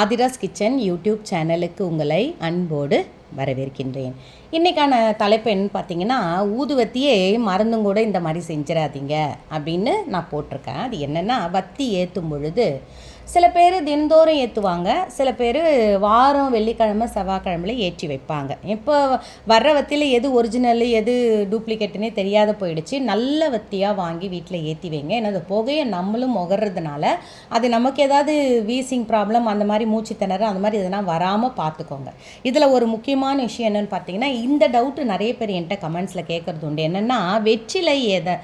Aadhira's kitchen YouTube சேனலுக்கு உங்களை அன்போடு வரவேற்கின்றேன். இன்றைக்கான தலைப்பு என்னன்னு பார்த்தீங்கன்னா ஊதுவத்தியே மருந்தும் கூட இந்த மாதிரி செஞ்சிடாதீங்க அப்படின்னு நான் போட்டிருக்கேன். அது என்னென்னா வத்தி ஏற்றும் பொழுது சில பேர் தினந்தோறும் ஏற்றுவாங்க சில பேர் வாரம் வெள்ளிக்கிழமை செவ்வாய்க்கிழமையில ஏற்றி வைப்பாங்க. இப்போ வர்ற வத்தியில் எது ஒரிஜினல் எது டூப்ளிகேட்டுன்னே தெரியாத போயிடுச்சு. நல்ல வத்தியாக வாங்கி வீட்டில் ஏற்றி வைங்க. ஏன்னா அந்த புகையை நம்மளும் முகர்றதுனால அது நமக்கு ஏதாவது வீசிங் ப்ராப்ளம் அந்த மாதிரி மூச்சு திணறு அந்த மாதிரி இதெல்லாம் வராமல் பார்த்துக்கோங்க இதில் ஒரு முக்கியமான விஷயம் என்னென்னு பார்த்தீங்கன்னா இந்த டவுட்டு நிறைய பேர் என்கிட்ட கமெண்ட்ஸில் கேட்குறது உண்டு. என்னென்னா வெற்றிலை எதை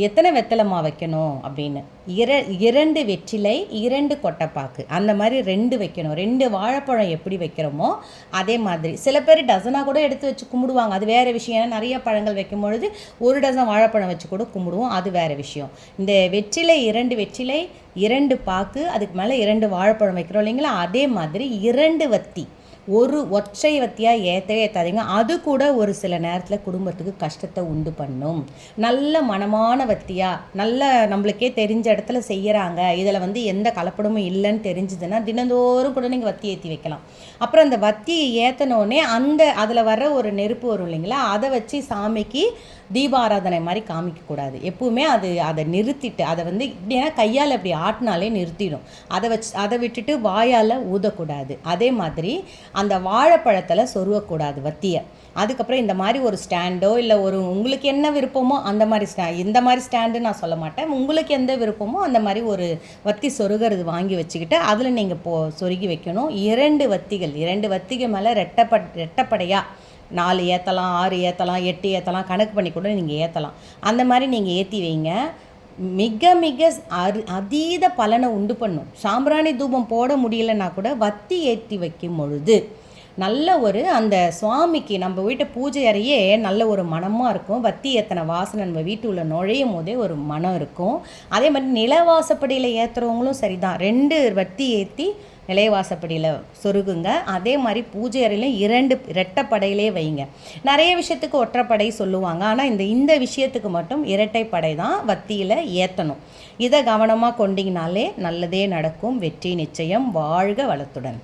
எத்தனை வெத்தலைமா வைக்கணும் அப்படின்னு. இர இரண்டு வெற்றிலை இரண்டு கொட்டைப்பாக்கு. அந்த மாதிரி ரெண்டு வைக்கணும். ரெண்டு வாழைப்பழம் எப்படி வைக்கிறோமோ அதே மாதிரி. சில பேர் டசனாக கூட எடுத்து வச்சு கும்பிடுவாங்க. அது வேறு விஷயம். ஏன்னா நிறைய பழங்கள் வைக்கும் பொழுது ஒரு டசன் வாழைப்பழம் வச்சு கூட கும்பிடுவோம். அது வேறு விஷயம். இந்த வெற்றிலை இரண்டு வெற்றிலை இரண்டு பாக்கு அதுக்கு மேலே இரண்டு வாழைப்பழம் வைக்கிறோம் இல்லைங்களா? அதே மாதிரி இரண்டு வத்தி. ஒரு ஒற்றை வத்தியாக ஏற்றவே ஏற்றாதீங்க அது கூட ஒரு சில நேரத்தில் குடும்பத்துக்கு கஷ்டத்தை உண்டு பண்ணும். நல்ல மனமான வத்தியாக நல்ல நம்மளுக்கே தெரிஞ்ச இடத்துல செய்கிறாங்க இதில் வந்து எந்த கலப்படமும் இல்லைன்னு தெரிஞ்சுதுன்னா தினந்தோறும் கூட நீங்கள் வத்தி ஏற்றி வைக்கலாம். அப்புறம் அந்த வத்தியை ஏற்றினோடனே அந்த அதில் வர்ற ஒரு நெருப்பு வரும் இல்லைங்களா? அதை வச்சு சாமிக்கு தீபாராதனை மாதிரி காமிக்கக்கூடாது. எப்பவுமே அது அதை நிறுத்திட்டு அதை வந்து ஏன்னா கையால் அப்படி ஆட்டினாலே நிறுத்திடும். அதை வச்சு அதை விட்டுட்டு வாயால் ஊதக்கூடாது. அதே மாதிரி அந்த வாழைப்பழத்தில் சொருவக்கூடாது வத்தியை. அதுக்கப்புறம் இந்த மாதிரி ஒரு ஸ்டாண்டோ இல்லை ஒரு உங்களுக்கு என்ன விருப்பமோ அந்த மாதிரி ஸ்டா இந்த மாதிரி ஸ்டாண்டு நான் சொல்ல மாட்டேன். உங்களுக்கு எந்த விருப்பமோ அந்த மாதிரி ஒரு வத்தி சொருகிறது வாங்கி வச்சுக்கிட்டு அதில் நீங்கள் போ சொருகி வைக்கணும். இரண்டு வத்திகள் இரண்டு வத்திகள் மேலே ரெட்டப்பட் ரெட்டப்படையாக நாலு ஏற்றலாம் ஆறு ஏற்றலாம் எட்டு ஏற்றலாம் கணக்கு பண்ணி கூட நீங்கள் ஏற்றலாம் அந்த மாதிரி நீங்கள் ஏற்றி வைங்க. மிக மிக அரு அதீத பலனை உண்டு பண்ணும். சாம்பிராணி தூபம் போட முடியலன்னா கூட வத்தி ஏற்றி வைக்கும் பொழுது நல்ல ஒரு அந்த சுவாமிக்கு நம்ம வீட்டு பூஜை அறையே நல்ல ஒரு மனமாக இருக்கும். வத்தி ஏற்றின வாசனை நம்ம வீட்டு உள்ள நுழையும் போதே ஒரு மனம் இருக்கும். அதே மாதிரி நிலவாசப்படியில் ஏற்றுறவங்களும் சரிதான். ரெண்டு வத்தி ஏற்றி நிலைவாசப்படியில் சொருகுங்க. அதே மாதிரி பூஜை அறையிலும் இரண்டு இரட்டைப்படையிலே வைங்க. நிறைய விஷயத்துக்கு ஒற்றைப்படை சொல்லுவாங்க. ஆனால் இந்த இந்த விஷயத்துக்கு மட்டும் இரட்டைப்படை தான் வத்தியில் ஏற்றணும் இதை கவனமாக கொண்டிங்கனாலே நல்லதே நடக்கும். வெற்றி நிச்சயம். வாழ்க வளத்துடன்.